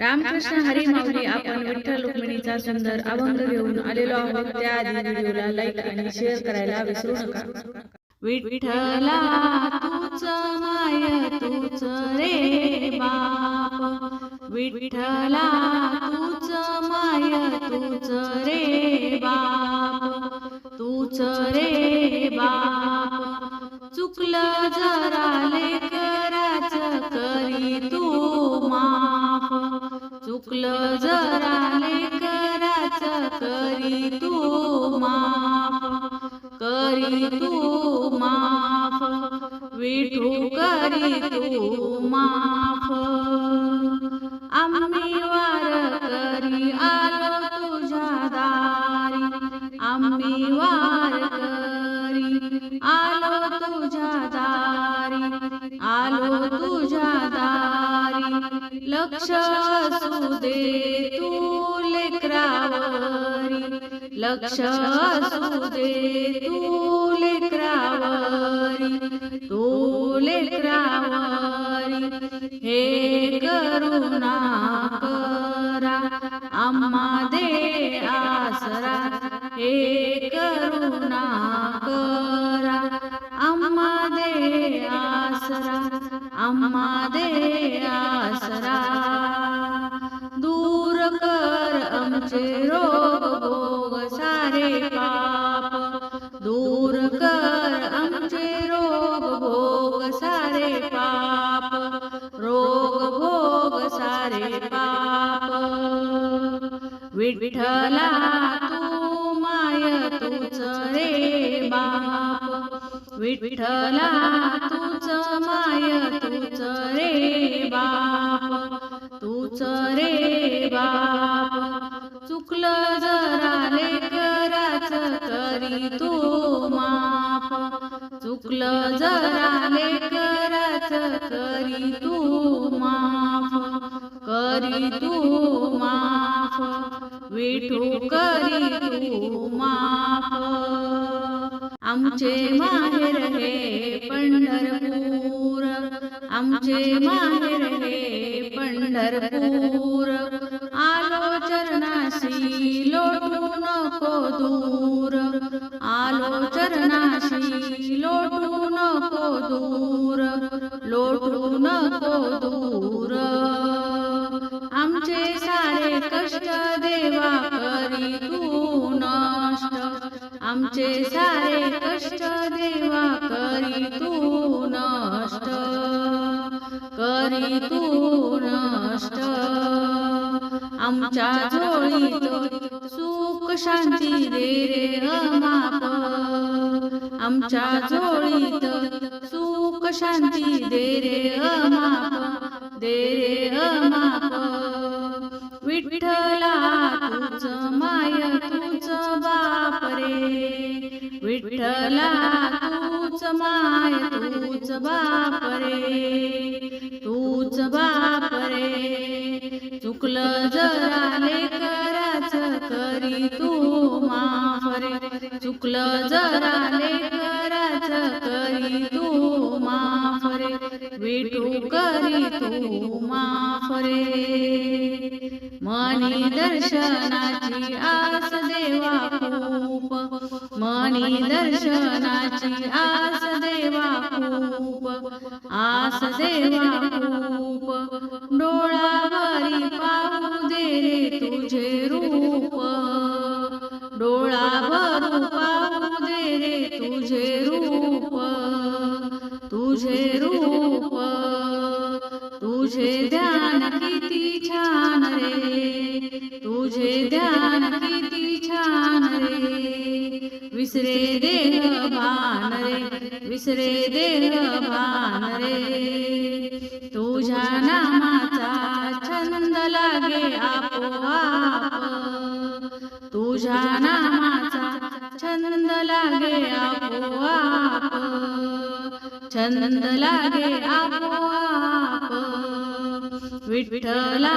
रामकृष्ण हरी माऊली आपण विठ्ठल रुक्मिणीचा सुंदर अभंग घेऊन आलेलो आहोत. त्या व्हिडिओला लाईक आणि शेअर करायला विसरू नका. विठ्ठला तूच माय तूच रे बाप. विठ्ठला तूच माय तूच रे बाप. तूच रे बाप. चुकलं जरा चुकलं जरा लेकराच करी तू माफ करी तू माफ विठू करी तू माफ. आम्ही वार करी आलो तुझ्या दारी आम्ही वार करी लक्ष असू दे तू लेकरावरी लक्ष असू दे तू लेकरावरी तू लेकरावरी हे करुणा करा। आम्हा दे आसरा हे करुणा आम्हा दे आसरा दूर कर आमचे रोग भोग सारे पाप. दूर कर आमचे रोग भोग सारे पाप. रोग भोग सारे पाप. विठ्ठला तू माय तूच रे बाप. विठ्ठला तू माय तूच रे बाप तूच रे बाप चुकलं जरा लेकराच करी तू माप चुकलं जरा लेकराच करी तू माफ करी तू माफ विठू करी तू माफ आमचे माहेर हे पंढरपूर. आमचे माहेर हे पंढरपूर. आलो चरणाशी लोटू नको दूर. आलो चरणाशी लोटू नको दूर. लोटू नको दूर. आमचे सारे कष्ट देवा करी आमचे सारे कष्ट देवा करी तू नष्ट. करी तू नष्ट. आमच्या झोळीत सुख शांती दे रे अमाप आमच्या झोळीत सुख शांती दे रे अमाप दे रे अमाप विठ्ठला तुझ माय तूच बाप रे तूच बाप रे चुकलं जरा लेकराच करी तू माफ रे. चुकलं जरा लेकराच करी तू माफ रे. विठू करी तू माफ रे. मनी दर्शनाची आस देवा खूप मनी दर्शनाची आस देवा खूप आस देवा खूप डोळावरी पाहू दे रे तुझे रूप. डोळा पाहू दे रे तुझे रूप. तुझे रूप. तुझे ध्यान किती छान विसरे देह भान रे विसरे देह भान रे तुझ्या नामाचा छंद लागे आपोआप. तुझ्या नामाचा छंद लागे आपोआप. छंद लागे आपोआप. विठ्ठला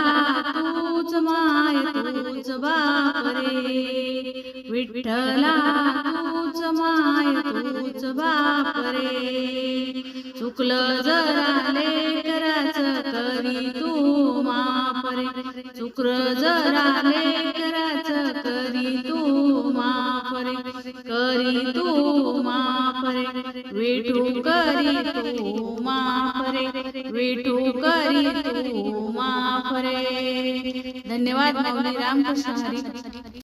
तूच माय तूच बाप रे. विठ्ठला तूच बाप रे चुकलं जरा लेकराच करी तू मापरे. रे जरा लेकराच करी तू मापरे. करी तू माफ रे विठू करी तू मापरे. विठू करी तू मापरे. धन्यवाद माऊली रामकृष्ण हरी.